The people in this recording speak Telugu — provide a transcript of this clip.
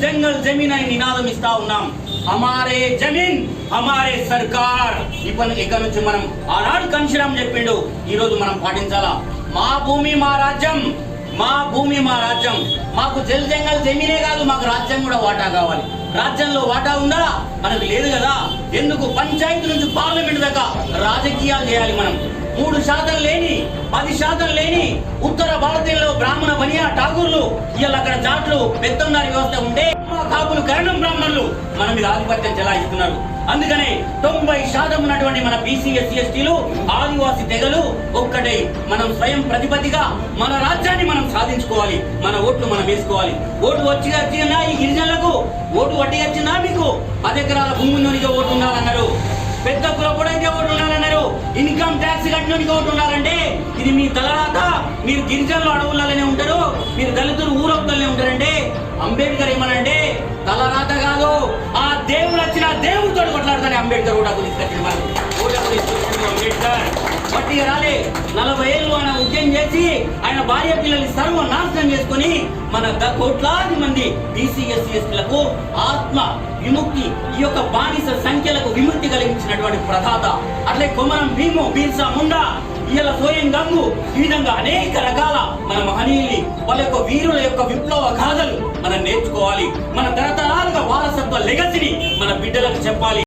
జంగల్ జమీన్ అని నినాదం ఇస్తా ఉన్నాం. హమారే జమీన్ హమారే సర్కార్. ఇప్పుడు ఇక్కడ నుంచి మనం ఆనాడు కన్షిరామ్ చెప్పిండు ఈ రోజు మనం పాటించాలా? మా భూమి మా రాజ్యం మా భూమి మా రాజ్యం. మాకు జల్ జంగల్ జమీనే కాదు మాకు రాజ్యం కూడా వాటా కావాలి. రాజ్యంలో వాటా ఉందా? మనకు లేదు కదా. ఎందుకు పంచాయతీ నుంచి పార్లమెంట్ దాకా రాజకీయాలు చేయాలి మనం. మూడు శాతం లేని పది శాతం లేని ఉత్తర భారతీయంలో బ్రాహ్మణ బనియా ఠాగూర్లు ఇవాళ అక్కడ జాట్లు పెద్దందారి వ్యవస్థ ఉంటే కాపులు కరణం బ్రాహ్మణులు. మన మీద ఆధిపత్యం చెలాయిస్తున్నారు. అందుకనే తొంభై శాతం ఉన్నటువంటి మన బీసీ ఎస్సీ ఎస్టీలు ఆదివాసి తెగలు ఒక్కటే మనం స్వయం ప్రతిపత్తిగా మన రాజ్యాన్ని మనం సాధించుకోవాలి. మన ఓట్లు మనం వేసుకోవాలి. ఓటు వచ్చి వచ్చినా ఈ గిరిజనులకు ఓటు వడ్డీ వచ్చిందా మీకు. పది ఎకరాల భూమి ఓటు ఉండాలన్నారు పెద్ద కులపడానికి ఓటు ఉండాలన్నారు ఇన్కమ్ ట్యాక్స్ కట్టినట్టుగా ఓటు ఉండాలంటే ఇది మీ తలరాత. మీరు గిరిజనులు అడవులలోనే ఉంటారు. మీరు దళితులు ఊరొక్కలనే ఉంటారంటే అంబేద్కర్ ఏమనంటే అంబేద్కర్ కూడా తీసుకొచ్చిన మనం ఓటకు తీసుకొచ్చిన అంబేద్కర్. బట్టి రాలే నలభై ఏళ్ళు ఆయన ఉద్యమం చేసి ఆయన భార్య పిల్లల్ని సర్వనాశనం చేసుకొని మన ద- కోట్లాది మంది బీసీ ఎస్సీ ఎస్టీలకు ఆత్మ విముక్తి ఈ యొక్క బానిస సంఖ్యలకు విముక్తి కలిగించినటువంటి ప్రధాత. అట్లే కొమరం భీము బీర్సా ముండా ఇలా సోయం గంగు ఈ విధంగా అనేక రకాల మన మహనీయుల్ని వాళ్ళ యొక్క వీరుల యొక్క విప్లవ గాథలు మనం నేర్చుకోవాలి. మన తరతరాలుగా వారసత్వ లెగసిని మన బిడ్డలకు చెప్పాలి.